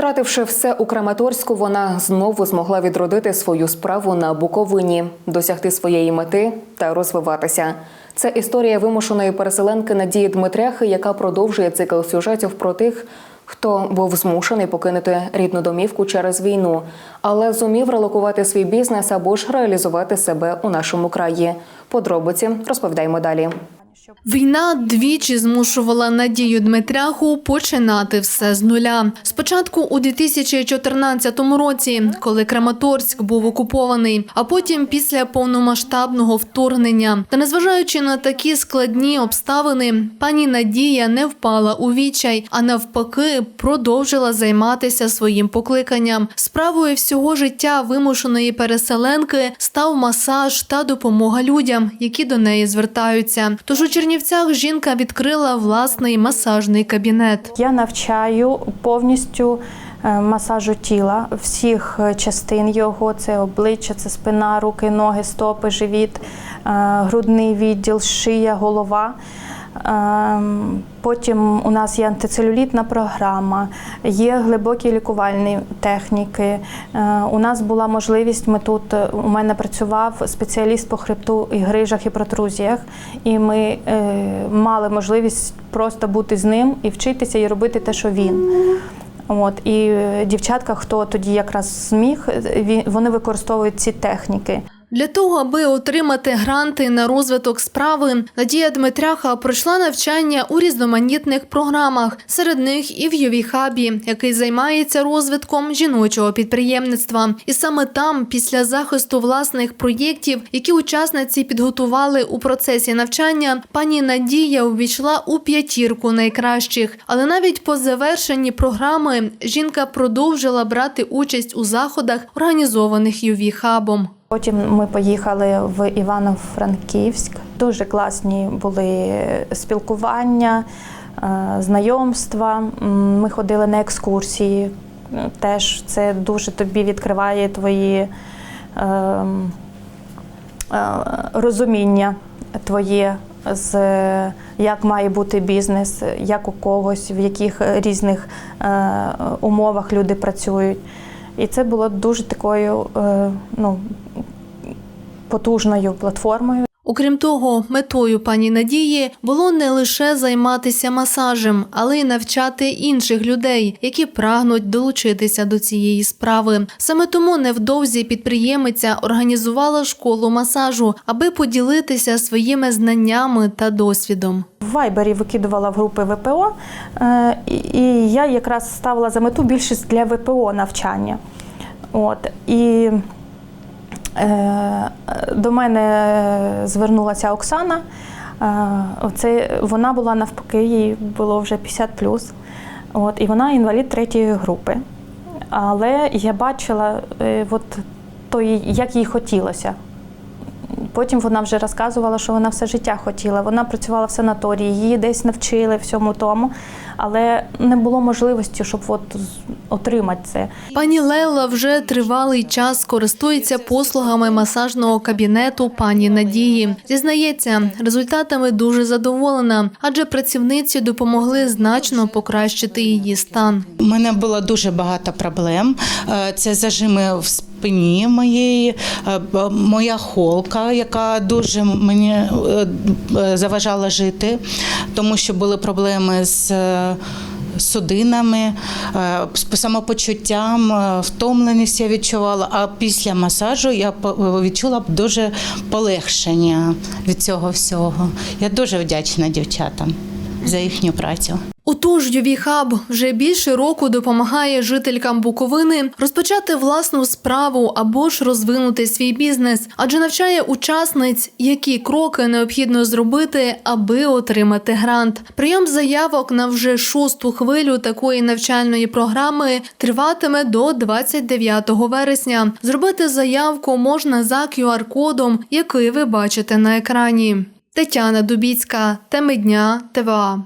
Втративши все у Краматорську, вона знову змогла відродити свою справу на Буковині, досягти своєї мети та розвиватися. Це історія вимушеної переселенки Надії Дмитряхи, яка продовжує цикл сюжетів про тих, хто був змушений покинути рідну домівку через війну, але зумів релокувати свій бізнес або ж реалізувати себе у нашому краї. Подробиці розповідаємо далі. Війна двічі змушувала Надію Дмитряху починати все з нуля. Спочатку у 2014 році, коли Краматорськ був окупований, а потім після повномасштабного вторгнення. Та незважаючи на такі складні обставини, пані Надія не впала у відчай, а навпаки, продовжила займатися своїм покликанням. Справою всього життя вимушеної переселенки став масаж та допомога людям, які до неї звертаються. Тож Чернівцях жінка відкрила власний масажний кабінет. Я навчаю повністю е, масажу тіла, всіх е, частин його: це обличчя, це спина, руки, ноги, стопи, живіт, е, грудний відділ, шия, голова. Ем, Потім у нас є антицелюлітна програма, є глибокі лікувальні техніки. Е, У нас була можливість. Ми тут е, у мене працював спеціаліст по хребту і грижах і протрузіях, і ми е, мали можливість просто бути з ним і вчитися і робити те, що він. От і дівчатка, хто тоді якраз зміг, вони використовують ці техніки. Для того, аби отримати гранти на розвиток справи, Надія Дмитряха пройшла навчання у різноманітних програмах, серед них і в Ювіхабі, який займається розвитком жіночого підприємництва. І саме там, після захисту власних проєктів, які учасниці підготували у процесі навчання, пані Надія увійшла у п'ятірку найкращих. Але навіть по завершенні програми жінка продовжила брати участь у заходах, організованих Ювіхабом. Потім ми поїхали в Івано-Франківськ. Дуже класні були спілкування, е, знайомства. Ми ходили на екскурсії. Теж це дуже тобі відкриває твої ем, е, розуміння твоє з як має бути бізнес, як у когось, в яких різних е, умовах люди працюють. І це було дуже такою е, ну, потужною платформою. Окрім того, метою пані Надії було не лише займатися масажем, але й навчати інших людей, які прагнуть долучитися до цієї справи. Саме тому невдовзі підприємиця організувала школу масажу, аби поділитися своїми знаннями та досвідом. В Вайбері викидувала в групи ВПО, е, і- я якраз ставила за мету більшість для ВПО навчання. От. І до мене звернулася Оксана. Е, Оце, вона була навпаки, їй було вже 50 От, і вона інвалід третьої групи. Але я бачила, е, от, той, як їй хотілося. Потім вона вже розказувала, що вона все життя хотіла. Вона працювала в санаторії, її десь навчили всьому тому, але не було можливості, щоб от отримати це. Пані Лейла вже тривалий час користується послугами масажного кабінету пані Надії. Зізнається, результатами дуже задоволена, адже працівниці допомогли значно покращити її стан. У мене було дуже багато проблем. Е, Це зажими в спині моєї, е, моя холка, яка дуже мені е, заважала жити, тому що були проблеми з. Е, Судинами, е, самопочуттям, е, втомленість я відчувала. А після масажу я по- відчула дуже полегшення від цього всього. Я дуже вдячна дівчатам за їхню працю. Отож, Ювіхаб вже більше року допомагає жителькам Буковини розпочати власну справу або ж розвинути свій бізнес, адже навчає учасниць, які кроки необхідно зробити, аби отримати грант. Прийом заявок на вже шосту хвилю такої навчальної програми триватиме до 29 вересня. Зробити заявку можна за QR-кодом, який ви бачите на екрані. Тетяна Дубіцька, теми дня, ТВА.